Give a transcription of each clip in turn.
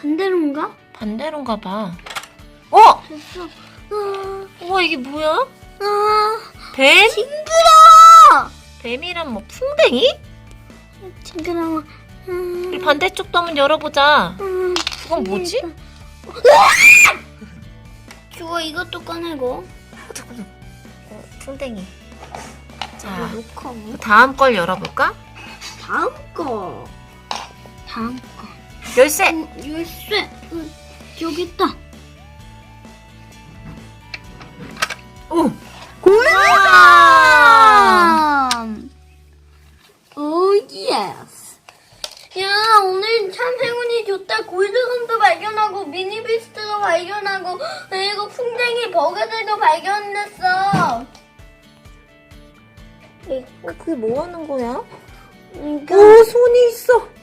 반대로인가? 반대로인가 봐. 어! 됐어. 아, 우와, 이게 뭐야? 아, 뱀? 징그러워! 뱀이란 뭐 풍뎅이? 징그러워. 우리 음, 반대쪽도 한번 열어보자. 음, 그건 뭐지? 주워 이것도 꺼내고. 어, 잠깐만. 어, 풍뎅이. 자, 놓고. 그 다음 걸 열어볼까? 다음 거. 다음 거. 열쇠! 음, 열쇠. 음, 여기 있다. 오! 골드감! 오, 예스. 야, 오늘 참 행운이 좋다. 골드감도 발견하고, 미니비스트도 발견하고, 그리고 풍뎅이 버그들도 발견했어. 어, 그게 뭐 하는 거야? 이거, 오, 손이 있어!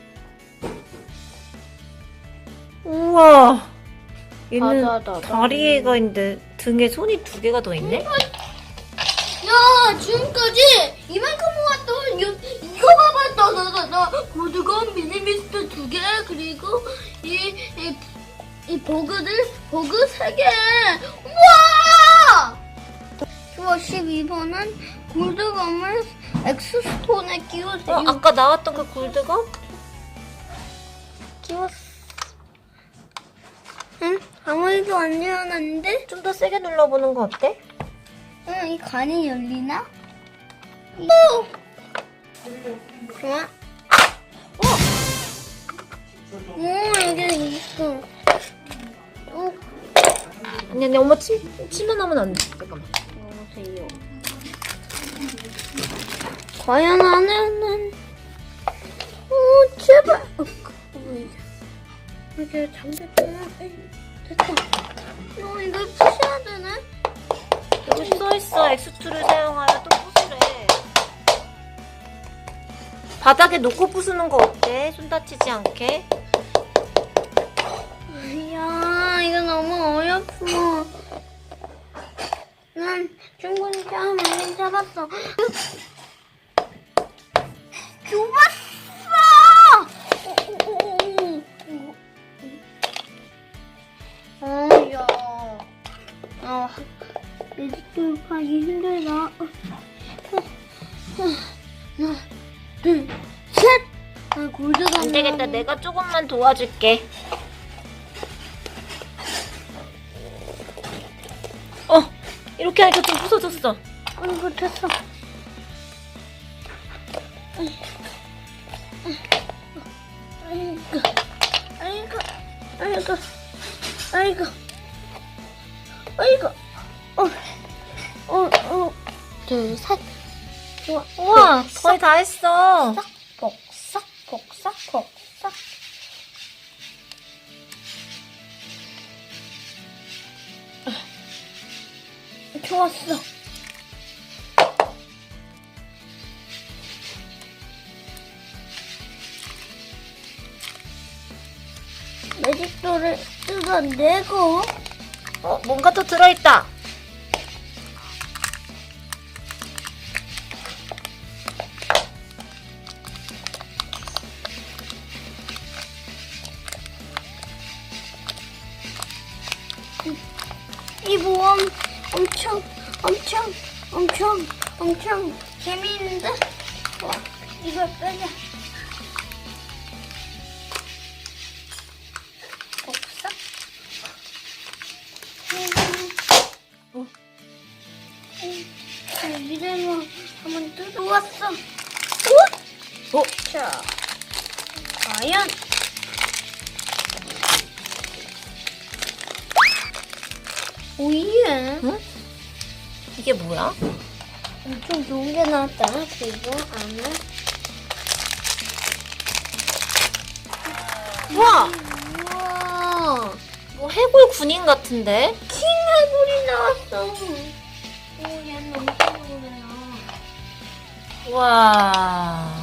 우와! 얘는 다다다다. 다리가 있는데 등에 손이 두 개가 더 있네? 야, 지금까지 이만큼 모았던 요, 이거 봐봐, 나나나나 골드건 미니미스트 두 개, 그리고 이, 이, 이 버그들, 버그 세 개. 우와! 좋아, 12번은 골드건을 엑스스톤에 끼워주세요. 어, 아까 나왔던 그 골드건? 끼웠어. 응? 아무 일도 안 일어났는데? 좀 더 세게 눌러보는 거 어때? 응, 이 관이 열리나? 오! 좋아. 어! 오, 여기 있어. 오, 아니, 아니, 엄마 침, 침만 하면 안 돼. 잠깐만. 여보세요. 과연 안에는, 오, 제발. 이게 잠겼구나. 됐다. 어, 이걸 푸셔야 되네? 여기 써있어. 엑스트를 사용하여 또 부수래. 바닥에 놓고 부수는 거 어때? 손 다치지 않게? 야, 이거 너무 어렵어. 난 충분히 잘 많이 잡았어. 좁았어! 매직돌 하기 힘들다. 둘, 셋! 아, 골드가 안 되겠다. 내가 조금만 도와줄게. 어, 이렇게 하니까 좀 부서졌어. 아이고 됐어. 아이고, 아이고, 아이고, 아이고, 아이고, 둘, 셋, 좋아, 우와, 거의 다 했어. 복삭, 복삭, 복삭. 좋았어. 매직돌을 뜯어내고 어, 뭔가 또 들어있다. 이 모험 엄청 엄청 엄청 엄청 재미있는데? 와, 이걸 빼자. 복사. 어. 자, 이대로 한번 뜯어 왔어. 어, 자, 과연 오예. 응? 이게 뭐야? 엄청 좋은 게 나왔다. 그리고 안에 우와, 우와 뭐 해골 군인 같은데? 킹 해골이 나왔어. 오 얘는 엄청 오래요. 우와.